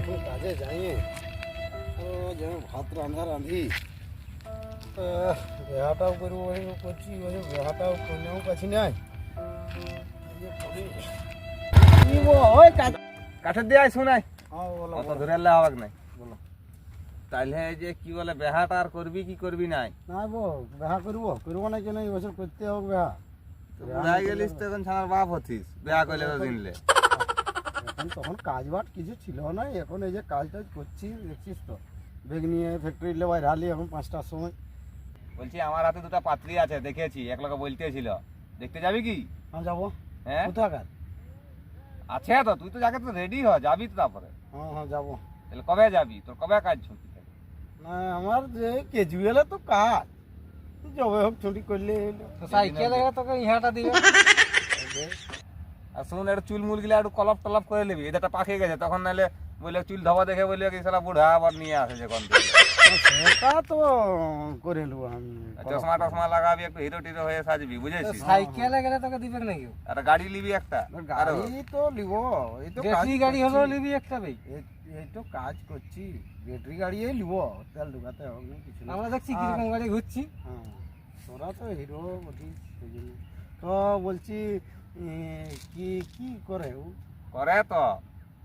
এখন কাজে যাই ও যেন ভাত রান্ধা রাঁধি বেহাটাও করব ওই করছি ওই বেহাটাও কন্যাও পাচ্ছি নাই ওই কাজ কাঠের দিয়ে আয় শোনাই হ্যাঁ বলো অত ধরে আনলে হবে নাই বলো তাইলে এই যে কি বলে বেহাটা আর করবি কি করবি নাই না বো বেহা করব করব না কেন এই বছর করতে হোক বেহা বুঝাই গেলিস তো এখন ছানার বাপ হতিস বেহা করলে তো দিনলে এখন তখন কাজ বাট কিছু ছিল না। এখন এই যে কাজ টাজ করছি দেখছিস তো। বেগ নিয়ে ফ্যাক্টরি লেবাই রালি এখন পাঁচটার সময়। বলছি আমার হাতে দুটো পাত্রী আছে দেখেছি। এক লোক বলতেছিল। দেখতে যাবি কি? আমি যাব। হ্যাঁ? কোথাকার? আছে তো তুই তো যাকে তো রেডি হ যাবি তো তারপরে। হ্যাঁ হ্যাঁ যাব। তাহলে কবে যাবি? তোর কবে কাজ ছুটি? না আমার যে কেজুয়ালে তো কাজ। যবে হোক ছুটি করলে হলো। সাইকেলে তোকে ইহাটা দিবে। আর শুন একটু চুল মুল গিলা একটু কলপ টলপ করে নিবি এদেরটা পাকে গেছে তখন নাহলে বলে চুল ধবা দেখে বলে কি সালা বুড়া আবার নিয়ে আসে যে কোন থেকে। সেটা তো করে নেব আমি। আর চশমা টশমা লাগাবি একটু হিরো টিরো হয়ে সাজবি বুঝেছিস? সাইকেলে গেলে তোকে দিবে নাকি আর গাড়ি নিবি একটা আরও গাড়ি তো লিব এই তো ব্যাটারি গাড়ি হলেও নিবি একটা ভাই। এই এই তো কাজ করছি ব্যাটারি গাড়ি লিব তেল ঢুকাতে হবে না কিছু না। আমরা দেখছি আর- কীরকম গাড়ি ঘুরছি। হ্যাঁ তোরা তো হিরো বটিস সেই জন্য। তো বলছি এ, কি কি করে ও? করে তো।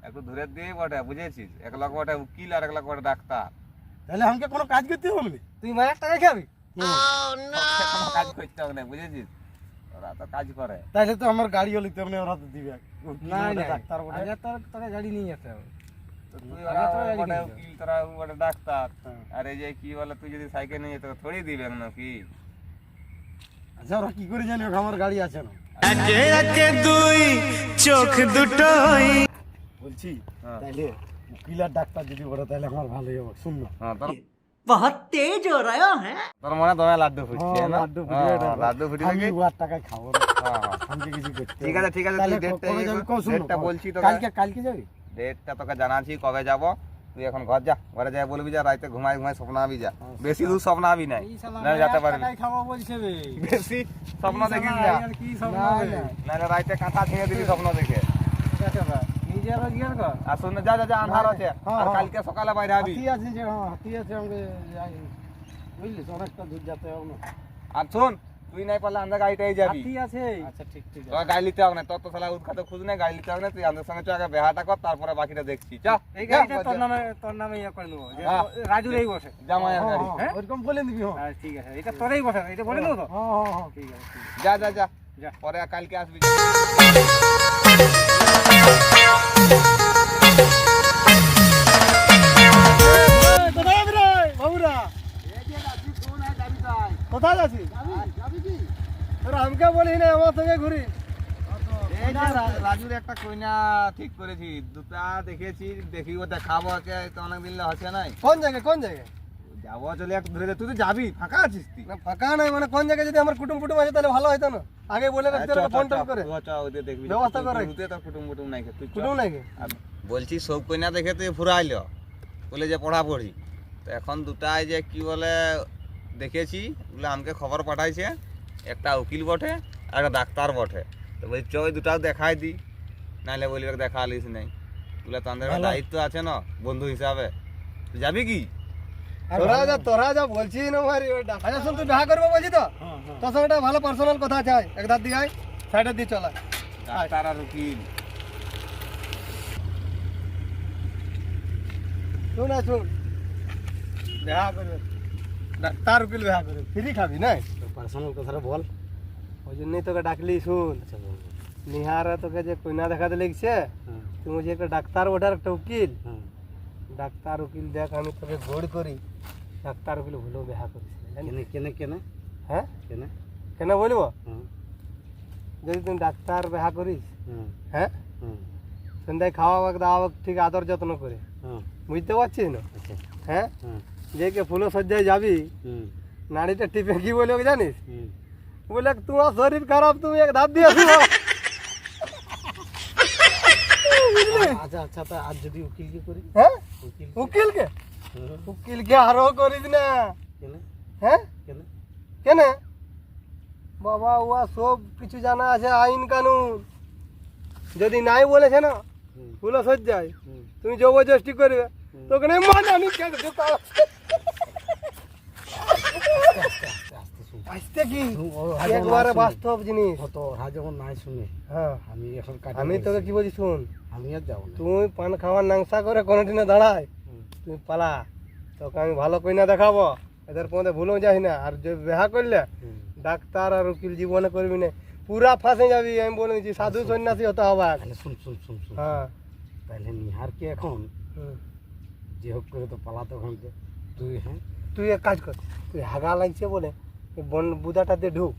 একটু দূরে দিয়ে বটে বুঝেছিস? এক লাখ বটে উকিল আর এক লাখ বটে ডাক্তার। তাহলে আমাকে কোনো কাজ করতে হবে না? তুই মায়ের টাকা খাবি? তোকে কোনো কাজ করতে হবে না বুঝেছিস? ওরা তো কাজ করে। তাহলে তো আমার গাড়িও লিখতে হবে না ওরা তো দিবে। না না ডাক্তার বটে। আগে তোর তোকে গাড়ি নিয়ে যেতে হবে। তুই ওরা বটে উকিল তোরা বটে ডাক্তার। হ্যাঁ। আর এই যে কি বলে তুই যদি সাইকেল নিয়ে যেতে থোড়ি দিবে নাকি? আচ্ছা ওরা কি করে জানি আমার গাড়ি আছে না? বলছি হ্যাঁ। তাইলে উকিল আর ডাক্তার যদি বলে তাহলে আমার ভালোই হবে শুন না হ্যাঁ তোর बहुत तेज हो रहा है তোর মনে হয় দমে লাড্ডু ফুটছে হ্যাঁ, না লাড্ডু হ্যাঁ, ফুটিয়ে এটা- হ্যাঁ, লাড্ডু ফুটিয়ে আমি নাকি উহার টাকায় খাবো না হ্যাঁ হ্যাঁ আমাকে কিছু করতে ঠিক হবে আছে না। ঠিক আছে তাহলে তুই ডেটটা কবে ইয়ে যাবি? কর। কও, শুনো, ডেটটা কবে? বলছি তোকে কালকে কালকে যাবি ডেটটা তোকে জানাচ্ছি কবে যাব তুই এখন ঘর যা ঘরে যাই বলবি যা রাতে ঘুমাই ঘুমাই স্বপ্ন আবি যা। বেশি দূর স্বপ্ন আবি নাই। না যেতে পারবি বেশি স্বপ্ন দেখিস না। কি সব না, রাতে কাঁথা ছিঁড়ে দিবি স্বপ্ন দেখে। রোজগার কর? আর শুনে যা যা যা আন্ধার আছে। হ্যাঁ, আর হ্যাঁ। কালকে সকালে বাইরে আবি। হাতি আছে যে হ্যাঁ হাতি আছে বুঝলি অনেকটা দূর যেতে হবে। আর শোন তুই নাই পারলে আমাদের গাড়িটাই যাবি। আছে। আচ্ছা ঠিক ঠিক আছে। তোর গাড়ি নিতে হবে না তোর তো সালা উৎখাতে খুঁজ নেই গাড়ি নিতে হবে না তুই আমাদের সঙ্গে আগে বেহাটা কর তারপরে বাকিটা দেখছি। চা এই গাড়িটা তোর নামে তোর নামে ইয়ে করে নেব যে। রাজুর এই বসে। জামাইয়ের হ্যাঁ, গাড়ি। হ্যাঁ, ওইরকম বলে দিবি হ্যাঁ ঠিক আছে এটা তোরই বসে এটা বলে নেব তো? হ্যাঁ ঠিক আছে যা যা যা। যা। পরে কালকে আসবি। কোথায় যাবি? রে বাবুরা কোথায় যাচ্ছিস যাবি কি তোরা আমাকে বলিস না আমার সঙ্গে ঘুরি এই যে রা- রাজুর একটা কইনা ঠিক করেছি দুটা দেখেছি দেখি কে তো অনেক দিন হচ্ছে নাই। কোন জায়গায় কোন জায়গায়? যাব চলে একটু ধরে দে। তুই তো যাবি ফাঁকা আছিস তুই। না ফাঁকা নাই মানে কোন জায়গায় যদি আমার কুটুম কুটুম আছে তাহলে ভালো হতো না। আগে বলে রাখতে চ, চ, ফোন টোন করে। ওদের দেখবি। ব্যবস্থা করে। তুই তোর কুটুম কুটুম নাই তুই কুটুম নাই কে? বলছি সব কইনা দেখে তুই ফুরাইল বলে যে পড়াপড়ি। তো এখন দুটাই যে কি বলে দেখেছি বলে আমাকে খবর পাঠাইছে একটা উকিল বটে আর একটা ডাক্তার বটে। তো বলছি চ ওই দুটাও দেখাই দি। নাহলে বলি ওকে দেখা আলিস নাই। বলে তাদের একটা দায়িত্ব আছে না বন্ধু হিসাবে। তুই যাবি কি? তোরা যা তোরা যা বলছিস না ভাই ওই ডাক্তার আচ্ছা, শোন তুই দেখা করব বলছি তো। তোর সঙ্গে একটা ভালো পার্সোনাল কথা আছে আয়, এক দাঁত দিয়ে আয় সাইডে দিয়ে চলা ডাক্তার আর উকিল। শুন আয়, শুন। দেখা করবে। ডাক্তার উকিল দেখা করবে ফ্রি খাবি না পার্সোনাল কথাটা বল। ওই জন্যই তোকে ডাকলি শুন। নিহারে তোকে যে কইনা দেখাতে লেগছে তুমি যে একটা ডাক্তার ওটার একটা উকিল। ডাক্তার উকিল দেখ আমি তোকে গোড় করি। ডাক্তার উকিল ভুলেও দেখা করিস কেন কেন কেন? হ্যাঁ? কেন? কেন বলব? যদি তুমি ডাক্তার দেখা করিস হ্যাঁ? সন্ধ্যায় খাওয়া দাওয়া ঠিক আদর যত্ন করে। বুঝতে পারছিস না? হ্যাঁ? যে কে ফুলো সজ্জায় যাবি নাড়িটা টিপে কি বলে ওকে জানিস? বলে তোমার শরীর খারাপ তুমি এক ধাপ দিয়ে আসো আচ্ছা আচ্ছা তা আজ যদি উকিল কি করি? হ্যাঁ? উকিল কে? উকিল কে? আরও করিস না। হ্যাঁ? কেন? বাবা ওয়া সব কিছু জানা আছে আইন কানুন। যদি নাই বলেছে না ফুলো সজ্জায় তুমি জবরদস্তি করবে। তোকে নেই মানে আমি কেন? ঢুকাও? আসতে কি? একবারে বাস্তব জিনিস। তো ওরা যখন নাই শুনে। হ্যাঁ। আমি এখন আমি তোকে কি বলছি শুন? আমি আর যাব তুই পান খাওয়ার নাংসা করে কোনো দিনে দাঁড়ায় তুই পালা। তোকে আমি ভালো কইনা দেখাবো। এদের মধ্যে ভুলেও যাই না। আর যে বেহা করলে ডাক্তার আর উকিল জীবনে করবি না। পুরা ফাঁসে যাবি আমি বলে দিচ্ছি সাধু সন্ন্যাসী হতে হবে। শুন শুন শুন শুন। হ্যাঁ। তাহলে নিহারকে এখন যে হোক করে তো পালাতে ওখান তুই হ্যাঁ তুই এক কাজ কর তুই হাগা লাগছে বলে বন বুদাটা দিয়ে ঢুক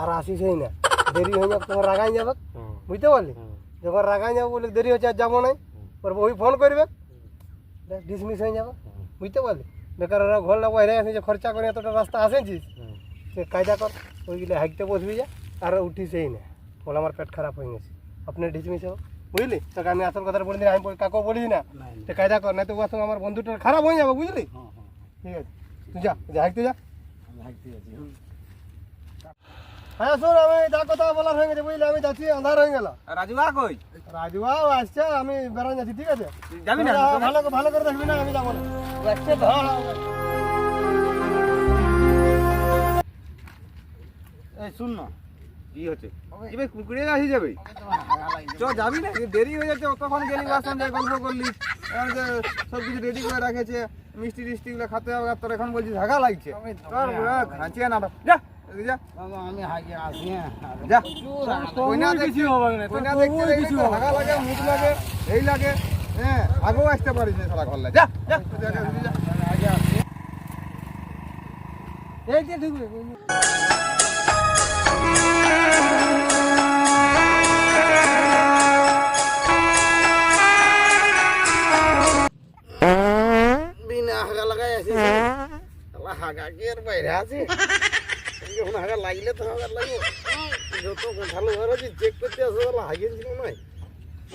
আর আসিস এই না। দেরি হয়ে যাবে তোমার রাগাই যাবে। বুঝতে পারলি? যখন রাগাই যাব বলে দেরি হচ্ছে আর যাব নাই। পর ওই ফোন করবে। ডিসমিস হয়ে যাবে। বুঝতে পারলি? বেকার ওরা ঘর না বাইরে আসে যে খরচা করে এতটা রাস্তা আসেছিস তুই কায়দা কর ওইগুলো হাঁকতে বসবি যা আর উঠিস এই না। বলে আমার পেট খারাপ হয়ে গেছে। আপনি ডিসমিস হোক বুঝলি? তোকে আমি আসল কথা বলে দিই আমি কাকেও বলি না। তো কায়দা কর না তো ওর সঙ্গে আমার বন্ধুটা খারাপ হয়ে যাবে বুঝলি? ঠিক আছে। তুই যা যা হাঁকতে যা। হ্যাঁ শোন আমি যা কথা বলার হয়ে গেছে বুঝলি? আমি যাচ্ছি আন্ধার হয়ে গেল। রাজু আর কই? রাজুবাবু আসছে আমি বেড়ান যাচ্ছি ঠিক আছে? যাবি না ভালো করে- ভালো করে দেখবি না আমি যাব না। আসছে তো। হ্যাঁ, হ্যাঁ, হ্যাঁ। এই শুন না। কি হচ্ছে। এবার কুকুরে আসি যাবে। চ যাবি না? দেরি হয়ে যাচ্ছে কখন গেলি বাসন যে গল্প করলি? সব কিছু রেডি করে রেখেছে মিষ্টি টিষ্টি গুলো খেতে হবে আর তোর এখন বলছিস ঝাগা লাগছে। তোর ঘাঁচিয়ে না যা এদিকে যা। বাবা আমি হাগে আসি হ্যাঁ। যা। কইনা দেখছি হবে না কইনা দেখতে কিছু তো লাগে মুখ লাগে এই লাগে। হ্যাঁ আগেও আসতে পারিস না সারা যা। এই যে ঢুকবে। হাগা বাইরে আছে? যখন হাগা লাগলে তো হাগা লাগবে। যত ভালো ঘর আছে চেক করতে আসো আল্লাহ হাগিয়ে ছিল নয়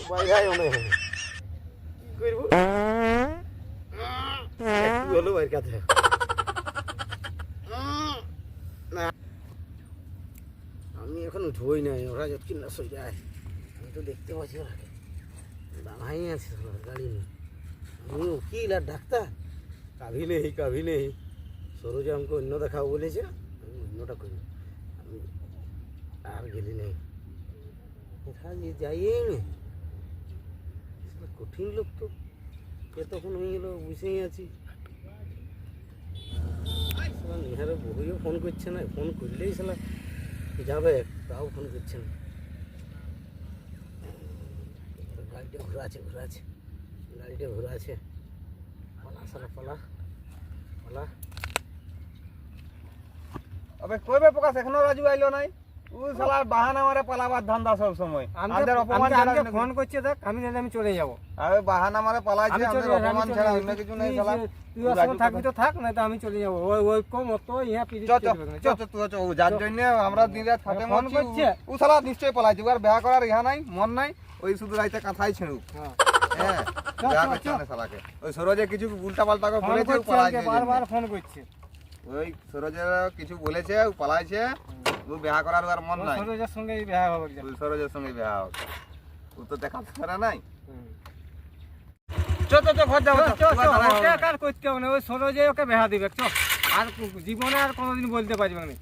বাইরে আয় অনেক কি করব? হলো বাইর কাছে। আমি এখন উঠবই নাই, ওরা যতক্ষণ না সই যায়। আমি তো দেখতে পাচ্ছি ওরাকে দাঁড়াই আছে, গাড়ি নিয়ে। আমি উকিল আর ডাক্তার। কাভি নেই কাভি নেই। সরোজা আমাকে অন্য দেখাও বলেছে, আমি অন্যটা করি আমি আর গেলি নেই। কোথায় যে যাইই কঠিন লোক তো। কে তখন হয়ে গেল বুঝেই আছি। নিহারে বহুও ফোন করছে না, ফোন করলেই শালা যাবে, তাও ফোন করছে না। গাড়িটা ঘোরা আছে ঘোরা আছে। গাড়িটা ঘোরা আছে। পালা সালা পালা পালা। আবে কইবে প্রকাশ এখনও রাজু আইলো নাই। ও শালা বাহানা মারে পালাবার ধান্দা সব সময়। আমাদের অপমান ছাড়া ফোন করছে দেখ আমি চলে যাব। আবে বাহানা মারে পালাইছে আমাদের অপমান ছাড়া অন্য কিছু নেই শালা। তুই ওর থাকবি তো থাক না তো আমি চলে যাব। ওই ওই কম তো ইহা পিড়ি চ চ চ চ তুই চ যার জন্য আমরা দিন রাত খাটে ফোন করছে? ও- শালা নিশ্চয়ই পালাইছে ওর বিয়া করার ইহা নাই মন নাই ওই শুধু রাইতে কাঁথাই ছেড়ুক হ্যাঁ। হ্যাঁ বিয়া করছে শালাকে। ওই সরোজে কিছু উল্টা পাল্টা করে বলেছে পালাইছে। বারবার ফোন করছে। ওই সরোজে কিছু বলেছে ও পালাইছে। ও বিয়া করার আর মন নাই। সরোজের সঙ্গে বিয়া হবে ওই সরোজের সঙ্গে বিয়া হবে। ও তো দেখা করে নাই। চো তো তো ঘর যাব আর করতে হবে না ওই সরোজে ওকে বেহা দিবে চো। আর জীবনে আর কোনোদিন বলতে পারবে না।